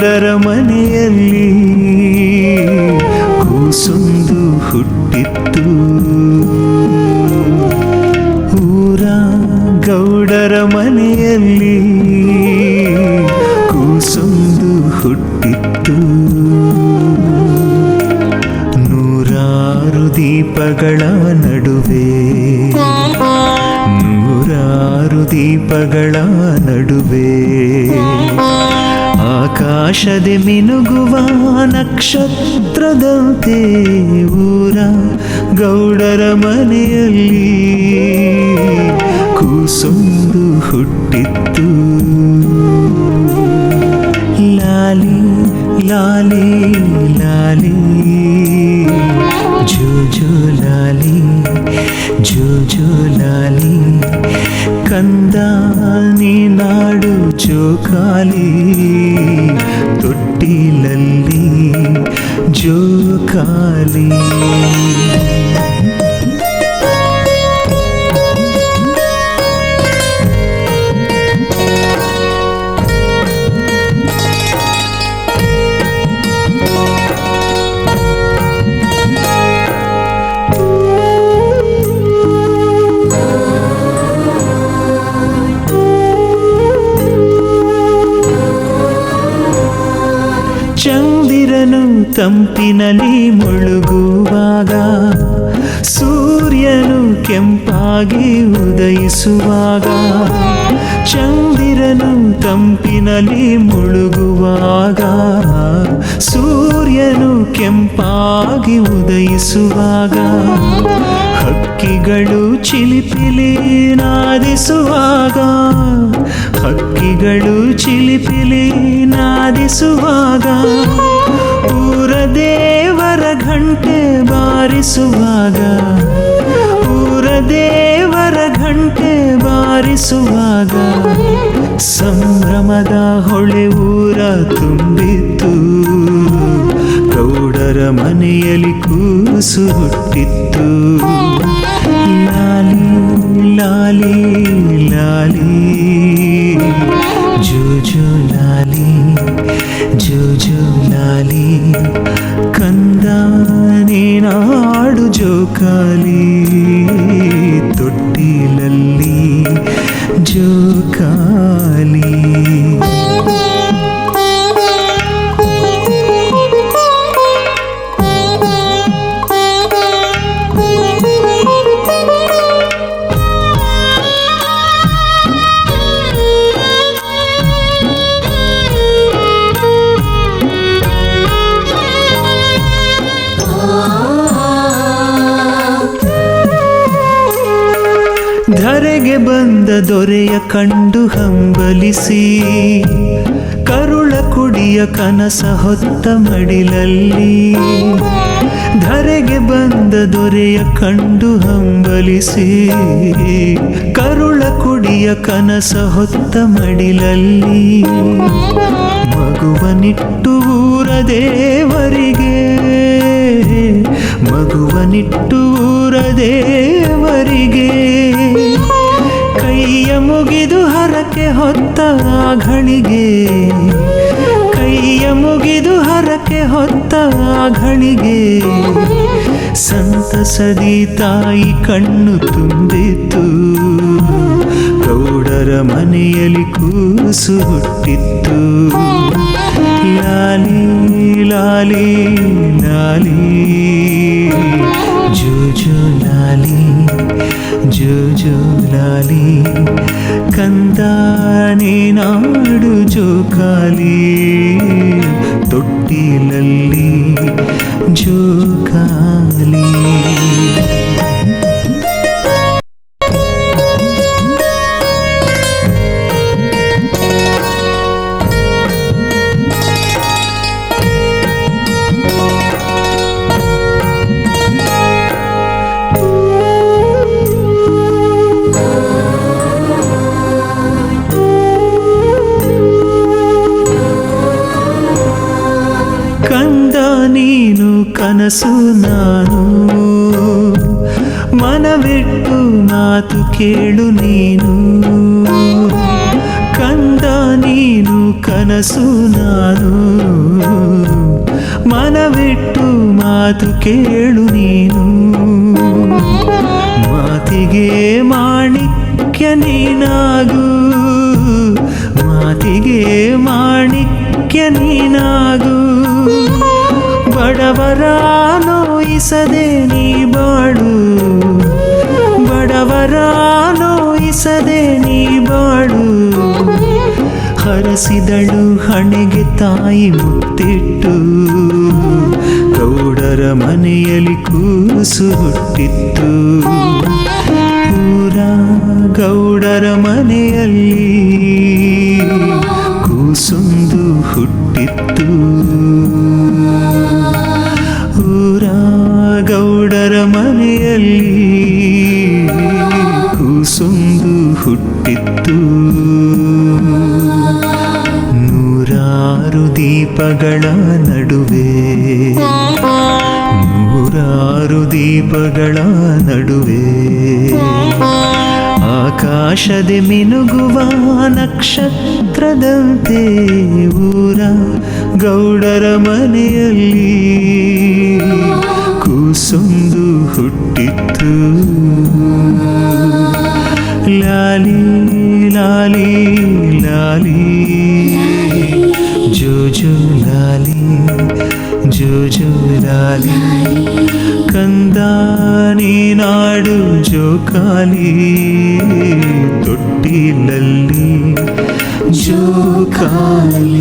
ಗೌಡರ ಮನೆಯಲ್ಲಿ ಕೂಸೊಂದು ಹುಟ್ಟಿತ್ತು. ಊರ ಗೌಡರ ಮನೆಯಲ್ಲಿ ಕೂಸೊಂದು ಹುಟ್ಟಿತ್ತು. ನೂರಾರು ದೀಪಗಳ ನಡುವೆ, ನೂರಾರು ದೀಪಗಳ ನಡುವೆ ಆಕಾಶದೆ ಮಿನುಗುವ ನಕ್ಷತ್ರದಂತೆ ಊರ ಗೌಡರ ಮನೆಯಲ್ಲಿ ಕೂಸೊಂದು ಹುಟ್ಟಿತ್ತು. ಲಾಲಿ ಲಾಲಿ ಲಾಲಿ ಜೋ ಜೋ ಲಾಲಿ ಜೋ ಜೋ ಲಾಲಿ ಕಂದ ನೀ ನಾಡು ಜೋಕಾಲಿ ತೊಟ್ಟಿಲಲ್ಲಿ ಜೋಕಾಲಿ. ತಂಪಿನಲ್ಲಿ ಮುಳುಗುವಾಗ, ಸೂರ್ಯನು ಕೆಂಪಾಗಿ ಉದಯಿಸುವಾಗ, ಚಂದಿರನು ತಂಪಿನಲ್ಲಿ ಮುಳುಗುವಾಗ, ಸೂರ್ಯನು ಕೆಂಪಾಗಿ ಉದಯಿಸುವಾಗ, ಹಕ್ಕಿಗಳು ಚಿಲಿಪಿಲಿ ನಾದಿಸುವಾಗ, ಹಕ್ಕಿಗಳು ಚಿಲಿಪಿಲಿ ನಾದಿಸುವಾಗ ದೇವರ ಘಂಟೆ ಬಾರಿಸುವಾಗ, ಊರ ದೇವರ ಘಂಟೆ ಬಾರಿಸುವಾಗ, ಸಂಭ್ರಮದ ಹೊಳೆ ಊರ ತುಂಬಿತ್ತು. ಗೌಡರ ಮನೆಯಲ್ಲಿ ಕೂಸು ಹುಟ್ಟಿತ್ತು. ಲಾಲಿ ಲಾಲಿ ಲಾಲಿ ಜೋ ಜೋ ಲಾಲಿ. ಜೋ ಜೋ ಲಾಲಿ ಕಂದ ನೀನಾಡು ಜೋಕಾಲಿ ತೊಟ್ಟಿಲಲ್ಲಿ ಜೋಕಾಲಿ ಧರೆಗೆ ಬಂದ ದೊರೆಯ ಕಂಡು ಹಂಬಲಿಸಿ, ಕರುಳ ಕುಡಿಯ ಕನಸ ಹೊತ್ತ ಮಡಿಲಲ್ಲಿ. ಧರೆಗೆ ಬಂದ ದೊರೆಯ ಕಂಡು ಹಂಬಲಿಸಿ, ಕರುಳ ಕುಡಿಯ ಕನಸ ಹೊತ್ತ ಮಡಿಲಲ್ಲಿ. ಮಗುವನಿಟ್ಟು ಊರ ದೇವರಿಗೆ, ಮಗುವನಿಟ್ಟು ಊರ ದೇವರಿಗೆ. ಹರಕೆ ಹೊತ್ತ ಘಳಿಗೆ ಕೈಯ ಮುಗಿದು ಹರಕೆ ಹೊತ್ತ ಘಳಿಗೆ ಸಂತಸದಿ ತಾಯಿ ಕಣ್ಣು ತುಂಬಿತ್ತು. ಗೌಡರ ಮನೆಯಲ್ಲಿ ಕೂಸು ಹುಟ್ಟಿತ್ತು. ಲಾಲಿ ಲಾಲಿ ಲಾಲಿ. ಜೋ ಜೋ ಲಾಲಿ ಕಂದ ನೀನಾಡು ಕನಸು ನಾನು. ಮನವಿಟ್ಟು ಮಾತು ಕೇಳು ನೀನು. ಕಂದ ನೀನು ಕನಸು ನಾನು. ಮನವಿಟ್ಟು ಮಾತು ಕೇಳು ನೀನು. ಮಾತಿಗೆ ಮಾಣಿಕ್ಯ ನೀನಾಗು. ಮಾತಿಗೆ ಮಾಣಿಕ್ಯ ನೀನಾಗು. ಬಡವರ ನೋಯಿಸದೆ ನೀ ಬಾಳು. ಬಡವರ ನೋಯಿಸದೆ ನೀ ಬಾಳು. ಹರಸಿದಳು ಹಣೆಗೆ ತಾಯಿ ಮುತ್ತಿಟ್ಟು. ಗೌಡರ ಮನೆಯಲ್ಲಿ ಕೂಸು ಹುಟ್ಟಿತ್ತು. ಊರ ಗೌಡರ ಮನೆಯಲ್ಲಿ ಗೌಡರ ಮನೆಯಲ್ಲಿ ಕೂಸೊಂದು ಹುಟ್ಟಿತ್ತು. ನೂರಾರು ದೀಪಗಳ ನಡುವೆ, ನೂರಾರು ದೀಪಗಳ ನಡುವೆ, ಆಕಾಶದೆ ಮಿನುಗುವ ನಕ್ಷತ್ರದಂತೆ ಊರ ಗೌಡರ ಮನೆಯಲ್ಲಿ ಕೂಸೊಂದು ಹುಟ್ಟಿತ್ತು ಲಾಲಿ ಲಾಲಿ ಲಾಲಿ ಜೋ ಜೋ ಲಾಲಿ ಜೋ ಜೋ ಲಾಲಿ ಕಂದ ನೀನಾಡು ಜೋಕಾಲಿ ತೊಟ್ಟಿಲಲ್ಲಿ ಜೋಕಾಲಿ